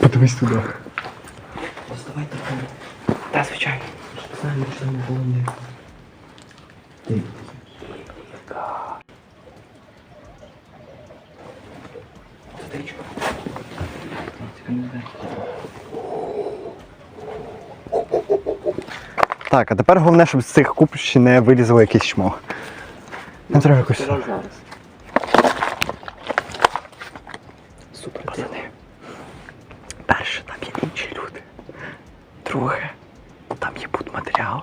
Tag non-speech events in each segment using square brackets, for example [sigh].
Подивись туди. Доставай телефон. Та, звичайно. Знаємо, що там було не. Ти. Стрічка. Не. Так, а тепер головне, щоб з цих куб ще не вилізло якесь чмо. Нам треба якось. зараз. Супер. Пацани. Перше, там є інші люди. Друге, там є будматеріал.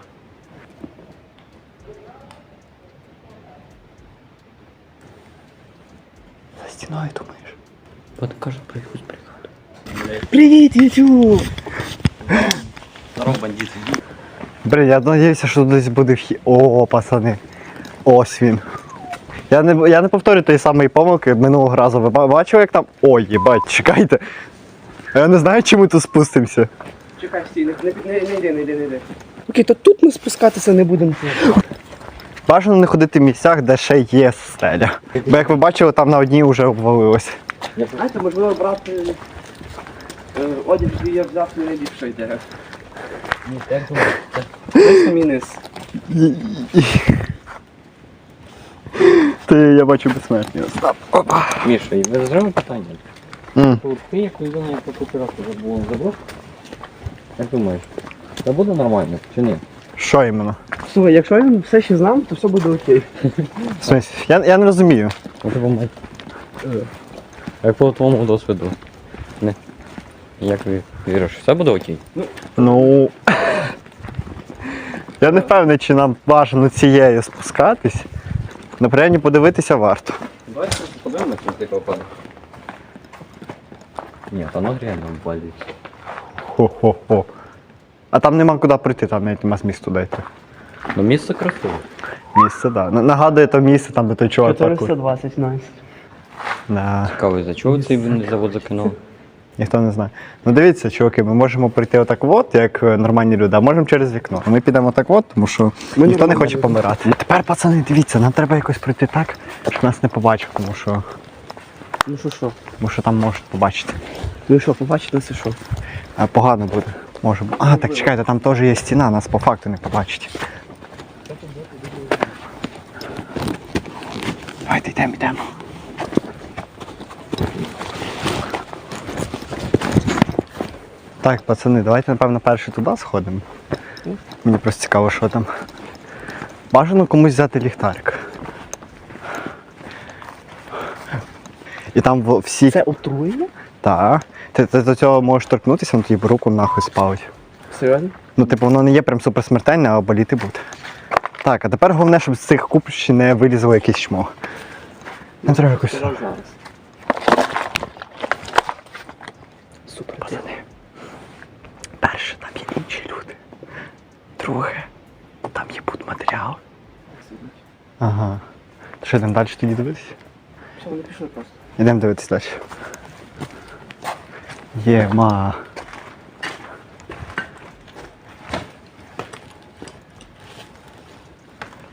Стіною думаєш. От кажуть про якусь бригаду. Привіт, YouTube! Здорово, бандити. Блін, я надіюся, що десь буде вхід. О, пацани. Ось він. Я не, я не повторю тієї самої помилки минулого разу. Ви бачили, як там. Ой, їбать, чекайте. Я не знаю, чи ми тут спустимося. Чекай, стій, не, не, не, не йди, не йди, не йди. Окей, то тут ми спускатися не будемо. Бажано не ходити в місцях, де ще є стеля. Бо як ви бачили, там на одній вже обвалилось. Знаєте, можливо, брати е, одяг, який я взяв, не найліпше йде. Ні, як самий низ. Ти, я бачу безсмертний. Остап. Опа. Міша, і ви зробили питання? М. Ти як людина, яка купила вже було як думаєш, це буде нормально чи ні? Що іменно? Слухай, якщо він все ще знав, то все буде окей. В смысле? Я, я не розумію. Як по твоєму досвіду? Не. Як ви віриш, все буде окей? Ну. Я не впевнений, чи нам бажано цією спускатись. На принаймні подивитися варто. Давай просто подивимося, чи ти попаде. Ні, ну реально валить. Хо-хо-хо. А там нема куди прийти, там навіть нема змісту дійти. Ну місце красиве. Місце, так. Да. Нагадує то місце, там де той чувак. паркує. 420, найс. Да. Цікаво, за чого цей він завод закинув? Ніхто не знає. Ну дивіться, чуваки, ми можемо прийти отак от, як е, нормальні люди, а можемо через вікно. Ми підемо так от, тому що ніхто не хоче помирати. Тепер, пацани, дивіться, нам треба якось прийти так, щоб нас не побачив, тому що, Ну що, що? тому що там можуть побачити. Ну що, побачите нас і що? А погано буде. Може. бу- А, так чекайте, там теж є стіна, нас по факту не побачить. Давайте йдемо, йдемо. Так, пацани, давайте, напевно, перше туди сходимо. Мені просто цікаво, що там. Бажано комусь взяти ліхтарик. І там всі. Це отруєння? Так. Ти, ти до цього можеш торкнутися, воно тобі руку нахуй спалить. Серйозно? Ну, типу, воно не є прям суперсмертельне, а боліти буде. Так, а тепер головне, щоб з цих куб ще не вилізло якесь чмо. Нам треба якось. Супер, пацани. Перше, там є інші люди. Друге, там є будматеріал. Ага. Що, йдемо далі тоді дивитися? Все, вони пішли просто. Йдемо дивитися далі. Є, ма.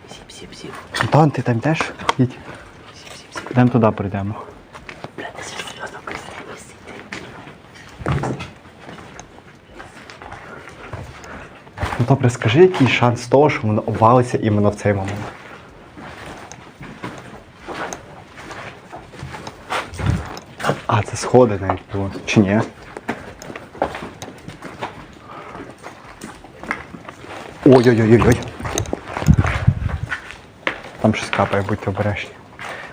Сіп, сіп, сіп. Антон, ти там теж? Їдь. Йдемо туди прийдемо. Ну добре, скажи, який шанс того, що воно обвалиться іменно в цей момент. Це сходи навіть було. Чи ні? Ой-ой-ой-ой. Там щось капає, будьте обережні.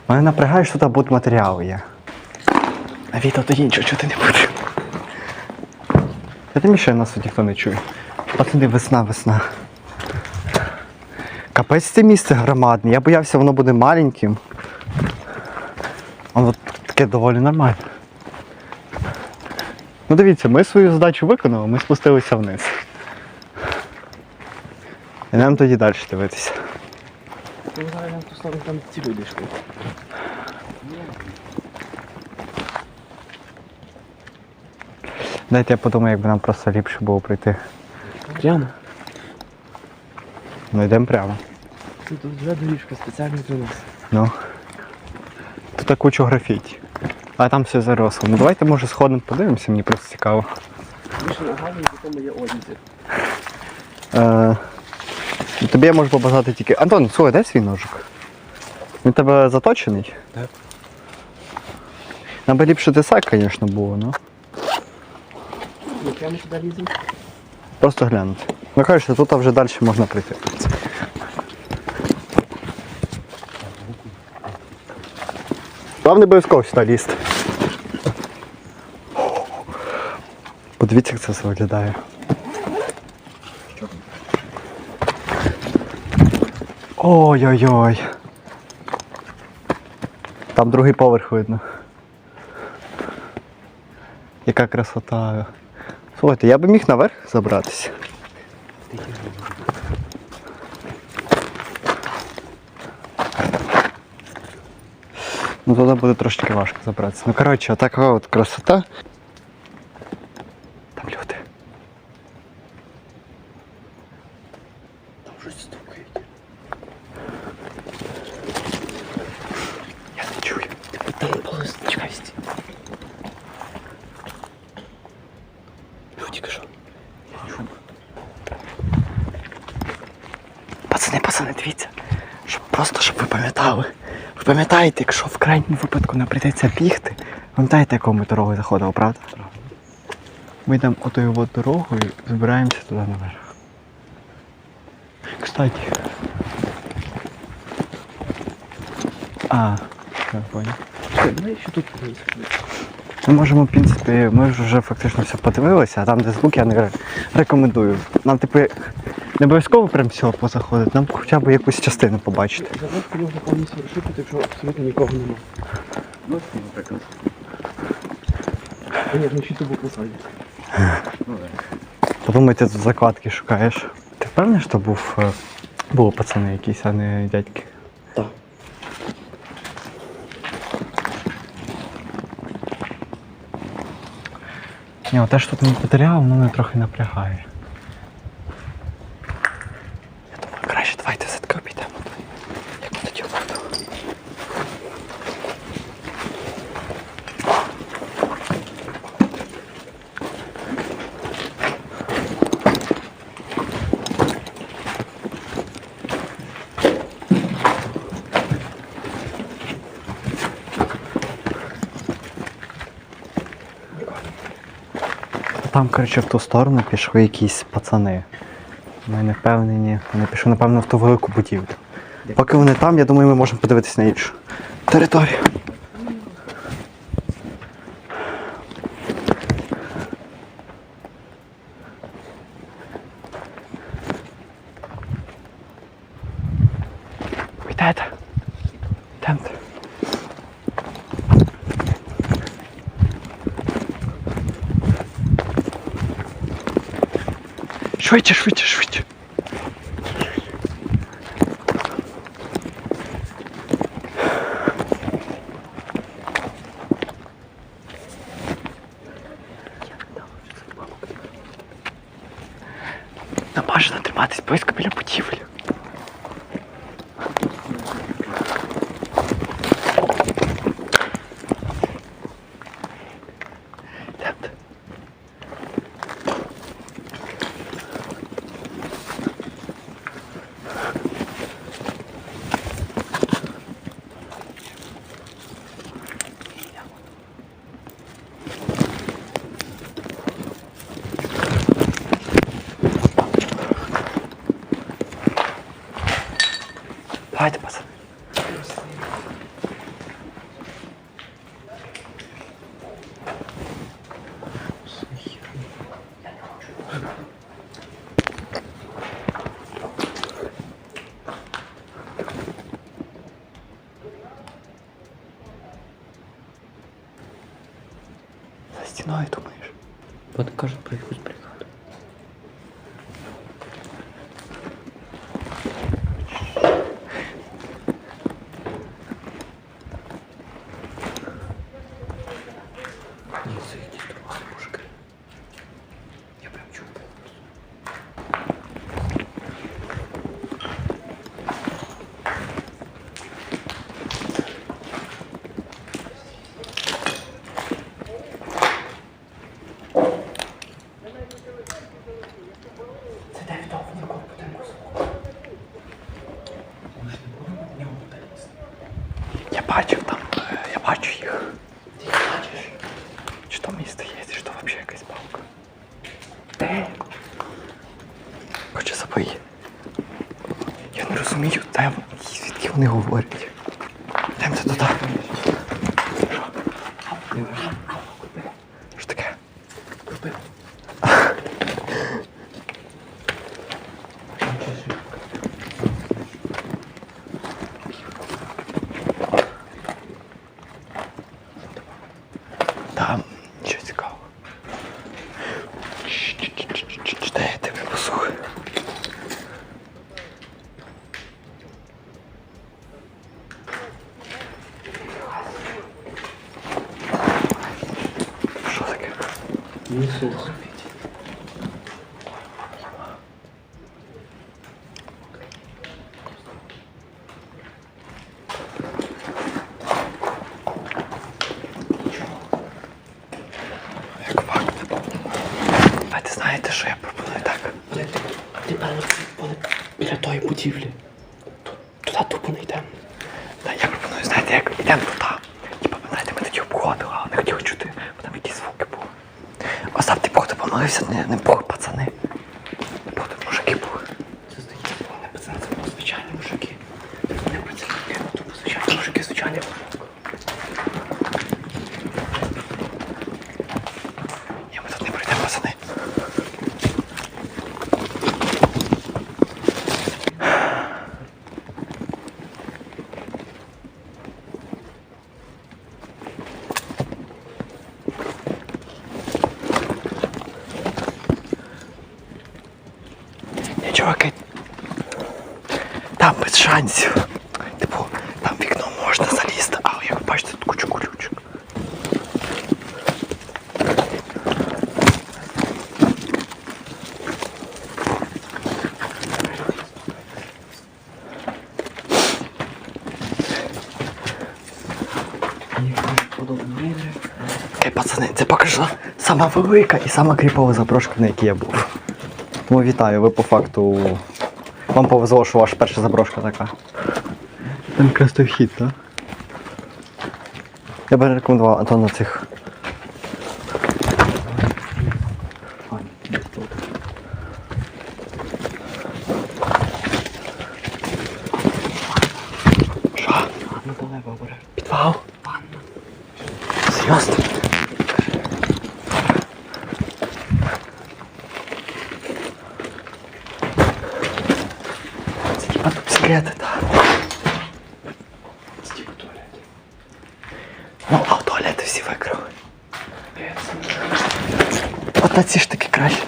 Мене напрягає, що тут будуть матеріали є. А відео то іншого чути не буде. Я тим що нас тут ніхто не чує. Пацани, весна, весна. Капець це місце громадне. Я боявся, воно буде маленьким. Воно таке доволі нормальне. Ну дивіться, ми свою задачу виконали, ми спустилися вниз. І нам тоді далі дивитися. Ну, там ці люди йшли. Дайте я подумаю, якби нам просто ліпше було прийти. Прямо. Ну йдемо прямо. Тут тут вже доріжка спеціально для нас. Ну. Тут кучу графіті. А там все заросло. Ну давайте може сходимо подивимося, мені просто цікаво. Більше нагадую, в якому є одязі. Е, тобі я можу побажати тільки. Антон, слухай, дай свій ножик. Він у тебе заточений? Так. Нам би ліпше тесак, звісно, було, ну. Прямо сюди ліземо. Просто глянути. Ну кажеш, тут вже далі можна прийти. Вам не обов'язково сюди лізти. Подивіться, як це все виглядає. Ой-ой-ой. Там другий поверх видно. Яка красота. Слухайте, я би міг наверх забратися. Ну туди буде трошки важко забратися. Ну коротше, така от красота. Там люди. Там щось стукають. Я не чую. Там голос, чекай. стій. Ну, тільки що. Пацани, пацани, дивіться. Щоб просто щоб ви пам'ятали. Пам'ятаєте, якщо в крайньому випадку не прийдеться бігти, пам'ятаєте, якою ми дорогою заходили, правда? Ми йдемо отою от дорогою і збираємося туди наверх. Кстати. А, я понял. Давай ще тут. Ми можемо, в принципі, ми ж вже фактично все подивилися, а там, де звук, я не ре- рекомендую. Нам, типу, не обов'язково прям всього позаходити, нам хоча б якусь частину побачити. Заводку можна повністю розшипити, якщо абсолютно нікого нема. Ну. А ні, ну ще тут був посаді. Подумайте, тут закладки шукаєш. Ти впевнений, що був, е, були пацани якісь, а не дядьки? Так. Ні, те, що тут матеріал, воно мене трохи напрягає. Я думаю, краще давайте за таки обійдемо. Як ми тоді воду. Там, коротше, в ту сторону пішли якісь пацани. Ми не впевнені. Вони пішли, напевно, в ту велику будівлю. Поки вони там, я думаю, ми можемо подивитися на іншу територію. Швидше, швидше, швидше. Нам бажано триматись близько біля будівель. Давайте, пацаны. За стіною думаєш? От кажуть про якусь бригаду. Ні, це якісь дорослі мужики. Я прям чую. Це де від того великого будинку. Ми ж не будемо в нього залізти. Я бачив там, е, я бачу їх. Ти їх бачиш? Чи то місто є, чи то взагалі якась палка. Де? Хоче забої. Я не розумію, де вони, звідки вони говорять. Йдемте туди. Що таке? Купив. Там що цікаво. Ч-ч-ч-ч-ч, Де я тебе послухаю? Що таке? А ти знаєте, що я пропоную так? Вони біля тої будівлі. Ту- Туди тупо не йдемо. Я пропоную, знаєте, як йдемо туди. Recently an important Чуваки, там без шансів. Типу, там вікно можна залізти, але як ви бачите, тут куча колючок. Пацани, це поки що сама велика і сама кріпова заброшка, на якій я був. Тому вітаю, ви по факту. Вам повезло, що ваша перша заброшка така. Там красивий вхід, так? Я би рекомендував Антон на цих. Що? Ладно, давай, бабуре. Підвал? Серйозно? Це типа тут секрети, так. Це типу туалет. Ну, а туалети всі викрили. Це От на ці ж таки краще.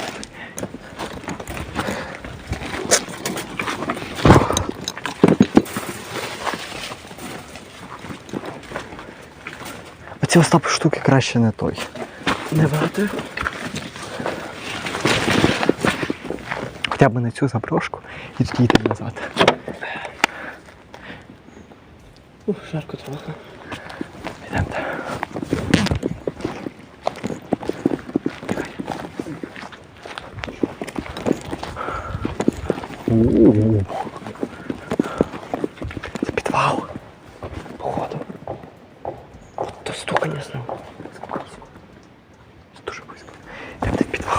Оці Остап штуки краще не той. Не варто? Хоча б на цю заброшку і тоді йти назад. Ух, жарко трохи. Це підвал. Походу. То стукання знову. Це дуже близько. Йдемте в підвал.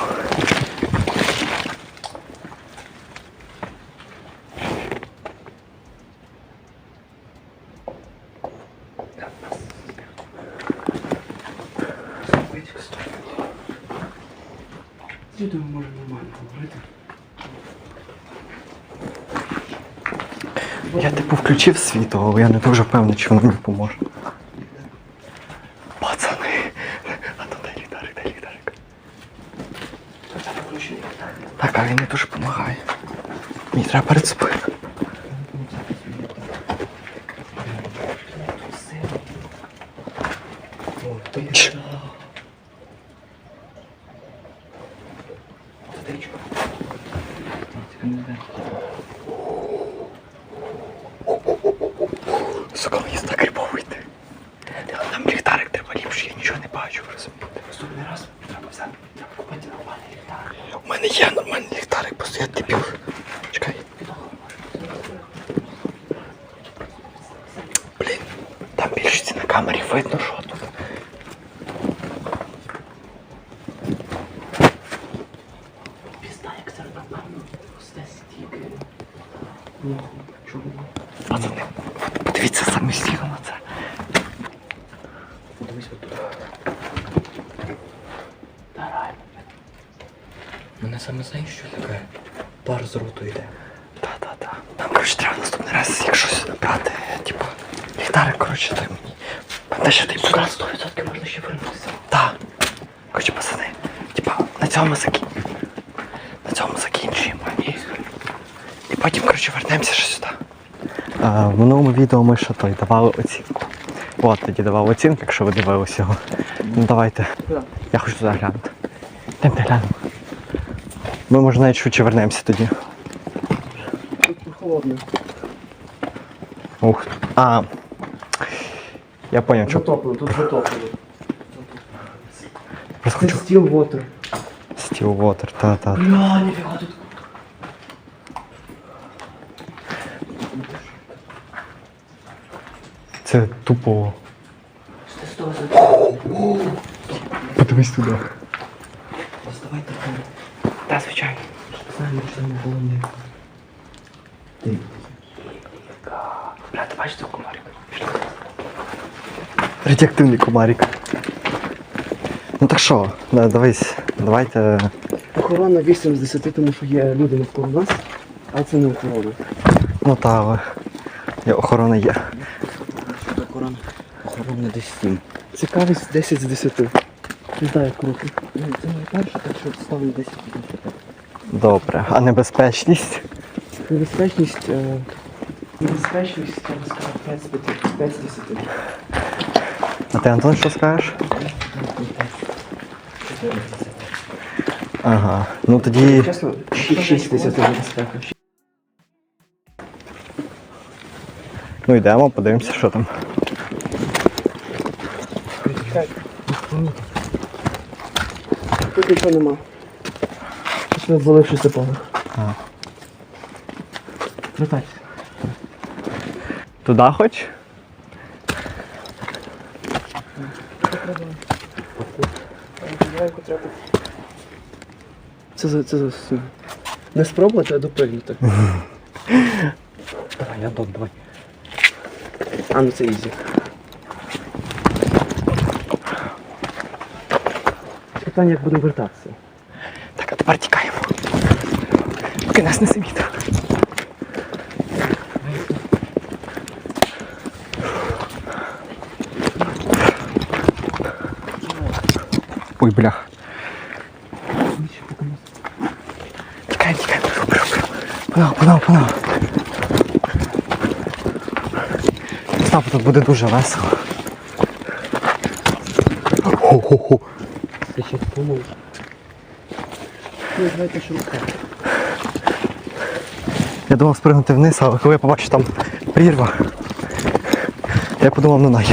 Я думаю, може нормально говорити. Я типу включив світло, але я не дуже впевнений, чи воно мені поможе. Пацани. А то дай ліхтарик, дай включення. Так, а він не дуже допомагає. Мені треба перед собою. О, то є. Чш. Стечко. Це не знаю. Сука, мені так кріпово йти. Нам ліхтарик треба ліпше, я нічого не бачу, розумієте? Наступний раз треба взяти. Мене є нормальний ліхтарик, просто я дебіл. Чекай. Блін, там більшість на камері видно, що тут. Пізда, як це напевно росте стільки. Ну, чому? Пацани, от подивіться самостійно на це. Подивись отут. Та реально. Мене саме знаєш, що таке? Пар з роту йде. Та-та-та. Нам, коротше, треба наступний раз, якщо щось брати, типу, ліхтарик, коротше, то мені. Те, що ти Сюди показав. 100% можна ще вернутися. Так. Коротше, пацани, типа, на цьому закі... на цьому закінчуємо. І, і потім, коротше, вернемося ще сюди. А, в минулому відео ми ще той давали оцінку. От тоді давав оцінку, якщо ви дивилися його. Ну давайте. Я хочу туди глянути. Йдемте глянемо. Ми може навіть швидше вернемося тоді. Холодно. Ух. А. Я поняв, що. Затоплено, тут затоплено. Просто Це хочу. стіл вотер. Steel Water, та-та. Бля, ніфіга тут. Це тупо. Це 100%. Подивись туди. Доставай телефон. Так, звичайно. Знаємо, що там було не. Бля, ти бачиш цього комарика? Радіоактивний комарик. Ну так що, дивись, давайте. Охорона 8 з 10, тому що є люди навколо нас, а це не охорона. Ну та, але охорона є. Охорона. Охорона десь 7. Цікавість 10 з 10. Не знаю, як круто. Ну, Це моє перше, так що ставлю 10 з 10. Добре. А небезпечність? Небезпечність. е, Небезпечність, я би сказав, 5 з 5. 5 з 10. Ти Антон що скажеш? Ага. Ну тоді. Чесно, 6 з 10 небезпека. Ну йдемо, подивимося, що там. Тут нічого нема. Не звалившися поверх. А. Вертайся. Туди хоч? Це за це за. Не спробувати, а допильнути. [laughs] Давай, я док, давай. А ну це ізі. Питання, як будемо вертатися. Так, а тепер тікаємо. Поки нас не світ. Ой, блях. Тікаємо, тікаємо. Панал, панал, панал. Став, тут буде дуже весело. Хо-хо-хо. Ти ще помов. Ну. Я думав спригнути вниз, але коли я побачив там прірва, я подумав, ну най.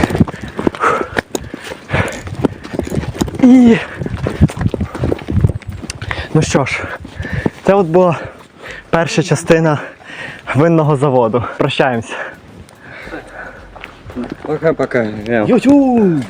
І... Ну що ж, це от була перша частина винного заводу. Прощаємося. Пока-пока. Ютуб!